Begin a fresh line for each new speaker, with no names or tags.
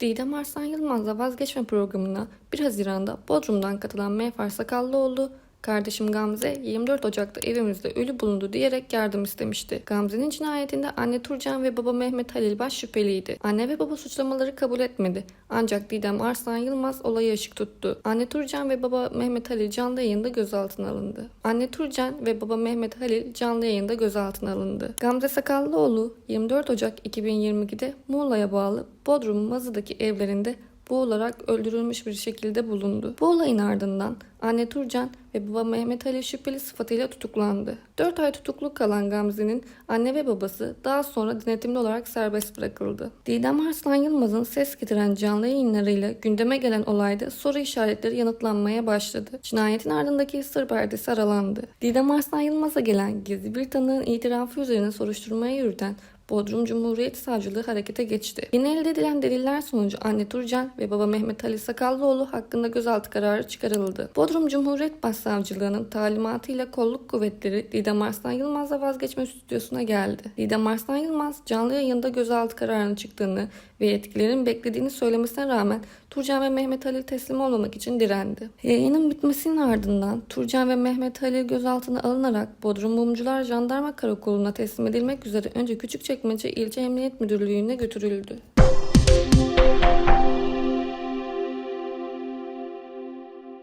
Didem Arslan Yılmaz'la vazgeçme programına 1 Haziran'da Bodrum'dan katılan Meyfer Sakallıoğlu, Kardeşim Gamze 24 Ocak'ta evimizde ölü bulundu diyerek yardım istemişti. Gamze'nin cinayetinde anne Turcan ve baba Mehmet Halil baş şüpheliydi. Anne ve baba suçlamaları kabul etmedi. Ancak Didem Arslan Yılmaz olayı ışık tuttu. Anne Turcan ve baba Mehmet Halil canlı yayında gözaltına alındı. Anne Turcan ve baba Mehmet Halil canlı yayında gözaltına alındı. Gamze Sakallıoğlu 24 Ocak 2022'de Muğla'ya bağlı Bodrum Mazı'daki evlerinde boğularak öldürülmüş bir şekilde bulundu. Bu olayın ardından anne Turcan ve baba Mehmet Ali şüpheli sıfatıyla tutuklandı. 4 ay tutuklu kalan Gamze'nin anne ve babası daha sonra denetimli olarak serbest bırakıldı. Didem Arslan Yılmaz'ın ses getiren canlı yayınlarıyla gündeme gelen olayda soru işaretleri yanıtlanmaya başladı. Cinayetin ardındaki sır perdesi aralandı. Didem Arslan Yılmaz'a gelen gizli bir tanığın itirafı üzerine soruşturmaya yürüten Bodrum Cumhuriyet Savcılığı harekete geçti. Yine elde edilen deliller sonucu anne Turcan ve baba Mehmet Ali Sakallıoğlu hakkında gözaltı kararı çıkarıldı. Bodrum Cumhuriyet Başsavcılığı'nın talimatıyla kolluk kuvvetleri Didem Arslan Yılmaz'la vazgeçme stüdyosuna geldi. Didem Arslan Yılmaz canlı yayında gözaltı kararının çıktığını ve yetkililerin beklediğini söylemesine rağmen Turcan ve Mehmet Halil teslim olmamak için direndi. Yayının bitmesinin ardından Turcan ve Mehmet Halil gözaltına alınarak Bodrum Mumcular Jandarma Karakolu'na teslim edilmek üzere önce Küçükçekmece İlçe Emniyet Müdürlüğü'ne götürüldü.